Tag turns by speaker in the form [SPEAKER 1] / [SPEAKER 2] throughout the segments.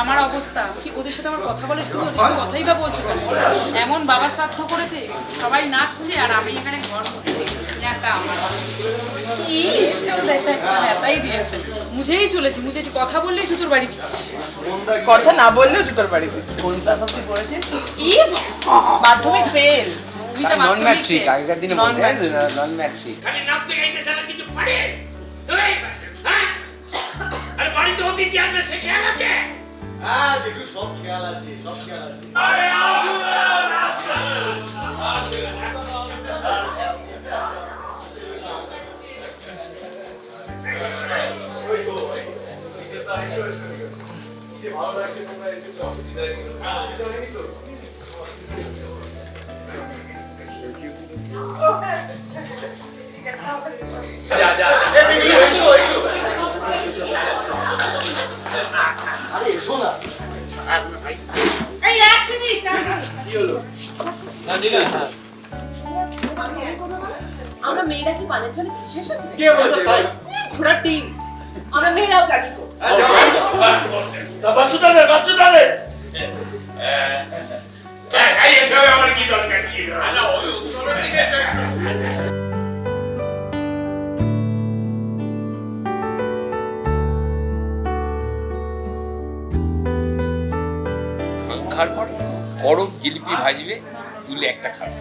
[SPEAKER 1] আমার অবস্থা? কি ওদের সাথে আমার কথা বলে তুমি ওদের সাথে কথাই বা বলছো কেন? এমন বাবা শ্রাদ্ধ করেছে? সবাই নাচছে আর আমি এখানে ঘর করছি। আমার মুঝেই চলেছে মুঝে কথা বললেই জুতোর বাড়ি দিচ্ছে।
[SPEAKER 2] কথা না বললেও জুতোর বাড়ি দিচ্ছে। কোন ক্লাস অব্দি পড়েছে? মাধ্যমিক ফেল
[SPEAKER 3] নন ম্যাট্রিক আগেকার দিনে নন ম্যাট্রিক
[SPEAKER 4] খালি নাচতে গাইতে ছাড়া কিছু পারে? আরে বাড়িতে অতিথি আসবে সে খেয়াল আছে?
[SPEAKER 5] হ্যাঁ জেঠু সব খেয়াল আছে, সব খেয়াল আছে।
[SPEAKER 4] আরে
[SPEAKER 5] ভালো লাগছে, তোমরা এসেছ। অসুবিধা হয়নি তো?
[SPEAKER 2] আমরা মেয়েরা কি পানের জন্য ভেসে এসেছি?
[SPEAKER 5] কে বলছে তাই।
[SPEAKER 2] ঘোড়ার টিম। আমরা মেয়েরাও গাড়ি করব।
[SPEAKER 5] যাও, যাও।
[SPEAKER 4] বাচ্চু তাহলে বাচ্চু তাহলে এই এসব আমার কি দরকার কি না ওই উৎসবের দিকে
[SPEAKER 3] খাওয়ার পর গরম জিলিপি ভাজবে। তুলে একটা খাবে।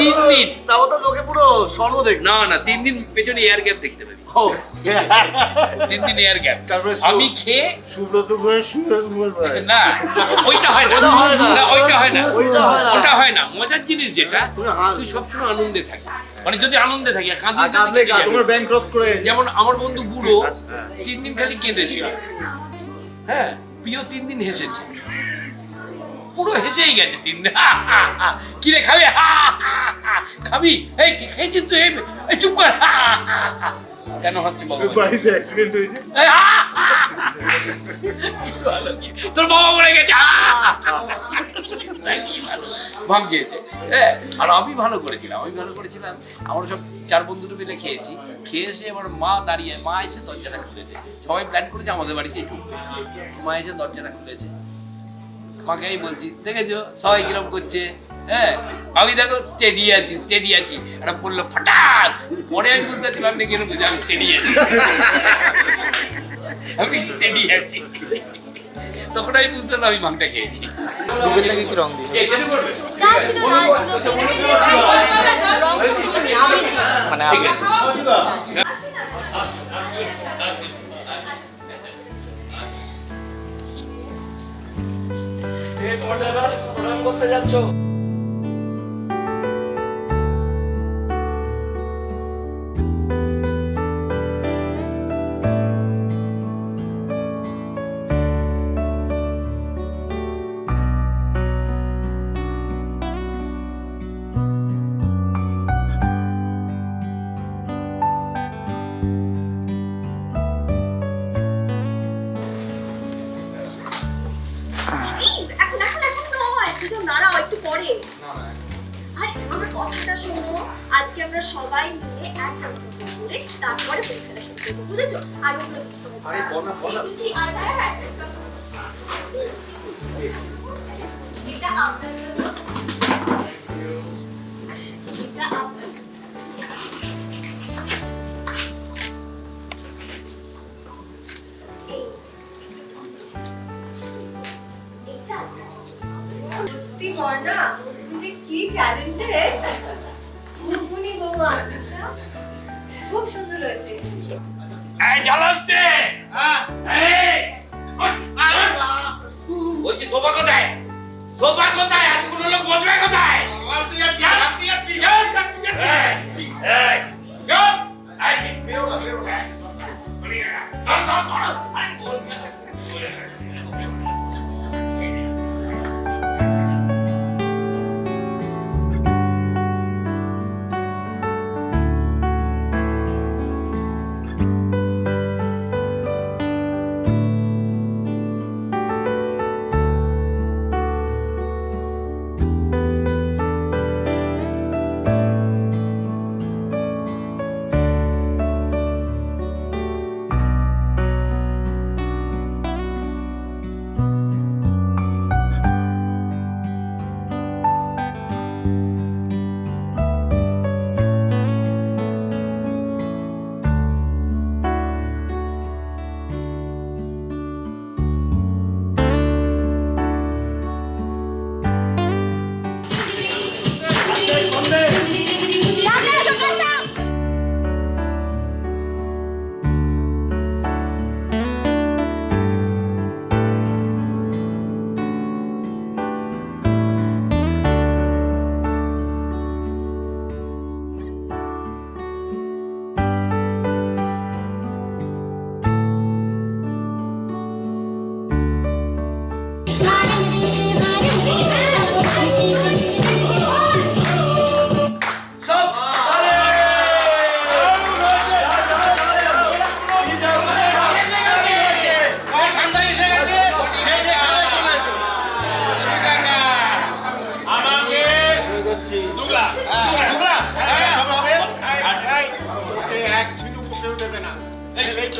[SPEAKER 3] তিন দিন।
[SPEAKER 5] তাও তো লোকে পুরো স্বর্গ দেখবে।
[SPEAKER 3] না না তিন দিন পেছনে এয়ার গ্যাপ দেখতে পাবি তিন দিন এয়ার গ্যাপ আমি খেয়ে
[SPEAKER 5] সুব্রত করে
[SPEAKER 3] না ওইটা হয় না। ওইটা হয় না।
[SPEAKER 5] ওইটা হয় না।
[SPEAKER 3] ওটা হয় না। মজার জিনিস যেটা তুই সবসময় আনন্দে থাকি মানে যদি আনন্দে থাকি
[SPEAKER 5] কাঁদলে করে
[SPEAKER 3] যেমন আমার বন্ধু বুড়ো তিন দিন খালি কেঁদেছিল। হ্যাঁ প্রিয় তিন দিন হেসেছে। পুরো হেসেই গেছে তিন দিন কিরে খাবে? খাবি? এই খেয়েছিস তুই? চুপ কর। কেন
[SPEAKER 5] বাড়িতে অ্যাক্সিডেন্ট হয়েছে।
[SPEAKER 3] কি? তোর বাবা মরে গেছে। আর আমি ভালো করেছিলাম আমি ভালো করেছিলাম। আমরা সব চার বন্ধুরা মিলে খেয়েছি। খেয়ে এসে এবার মা দাঁড়িয়ে মা এসে দরজাটা খুলেছে। সবাই প্ল্যান করেছে আমাদের বাড়িতেই ঢুকবে। মা এসে দরজাটা খুলেছে। মাকে আমি বলছি দেখেছ? সবাই কিরম করছে? হ্যাঁ? আমি দেখো স্টেডি আছি স্টেডি আছি। একটা বলল ফটাক! পরে আমি বুঝতে পারছিলাম না কিরম বুঝে আমি স্টেডি আছি। আমি স্টেডি আছি। তখন আমি বুঝতে পারলাম আমি মাংটা খেয়েছি।
[SPEAKER 6] রং তো কিনি আবির দিয়েছি
[SPEAKER 4] করতে যাচ্ছ
[SPEAKER 6] আমার কথাটা শোনো আজকে আমরা সবাই মিলে এক জায়গা করে তারপরে পরীক্ষাটা শুরু করব বুঝেছ আগে
[SPEAKER 5] আর
[SPEAKER 6] হ্যাঁ, হ্যাঁ। এটা আপনার জন্য। এটা আপনার জন্য। এই যে। কর না যে কি ট্যালেন্টেড খুব সুন্দর হয়েছে।
[SPEAKER 3] এই জলস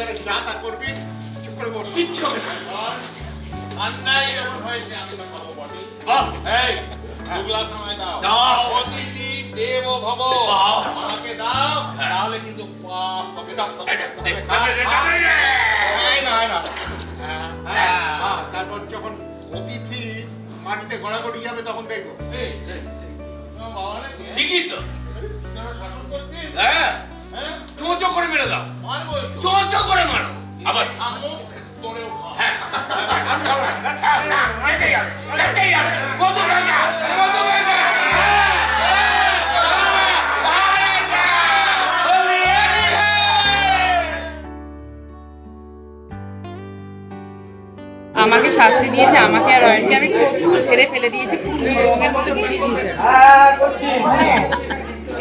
[SPEAKER 4] এলেই যা তা করবি? চুপ করে বস।
[SPEAKER 3] কিচ্ছু হবে না।
[SPEAKER 4] অন্যায় যখন হয়েছে আমি তো খাব বটে। এই দুগলা সময় দাও।
[SPEAKER 3] দাও।
[SPEAKER 4] অতিথি দেব ভব। আমাকে দাও
[SPEAKER 3] হ্যাঁ।
[SPEAKER 4] তাহলে কিন্তু পাপ হবে। এই না, না। হ্যাঁ, হ্যাঁ, হ্যাঁ, তারপর যখন অতিথি মাটিতে গড়াগড়ি যাবে তখন দেখব?
[SPEAKER 3] ঠিকই তো।
[SPEAKER 7] শাসন করছিস?
[SPEAKER 3] হ্যাঁ।
[SPEAKER 7] হ্যাঁ?
[SPEAKER 3] চো চো করে মেরে দাও
[SPEAKER 7] মারবো একটু।
[SPEAKER 3] চো চো করে মারো আবার
[SPEAKER 7] থামো, তোরেও
[SPEAKER 3] হ্যাঁ। মধু মধু।
[SPEAKER 1] আমাকে শাস্তি দিয়েছে আমাকে আর অয়নকে আমি প্রচুর ঝেড়ে ফেলে দিয়েছি রঙের মধ্যে ঢুকিয়ে দিয়েছে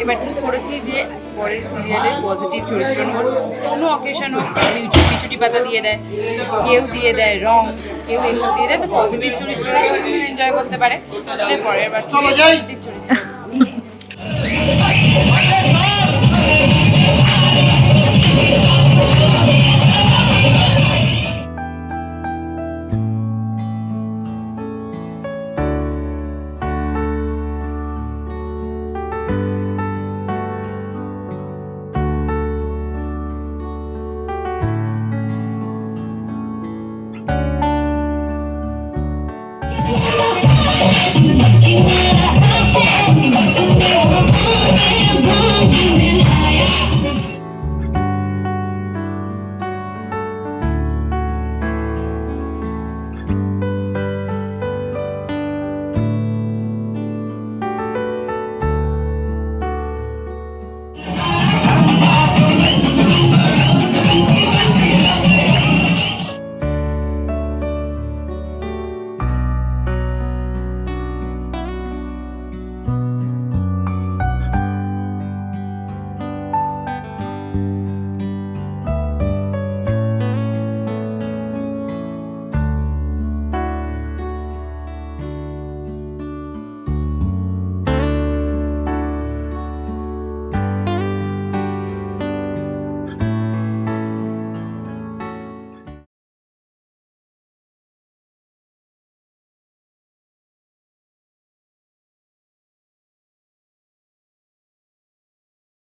[SPEAKER 1] এবার ঠিক করেছি যে পরের সিরিয়ালে পজিটিভ চরিত্র নেব। কোনো অকেশন হোক চুটি বিচুটি পাতা দিয়ে দেয় কেউ দিয়ে দেয় রং কেউ এসব দিয়ে দেয় তো পজিটিভ চরিত্র এনজয় করতে পারে। তাহলে পরের বার পজিটিভ চরিত্র
[SPEAKER 8] Yeah.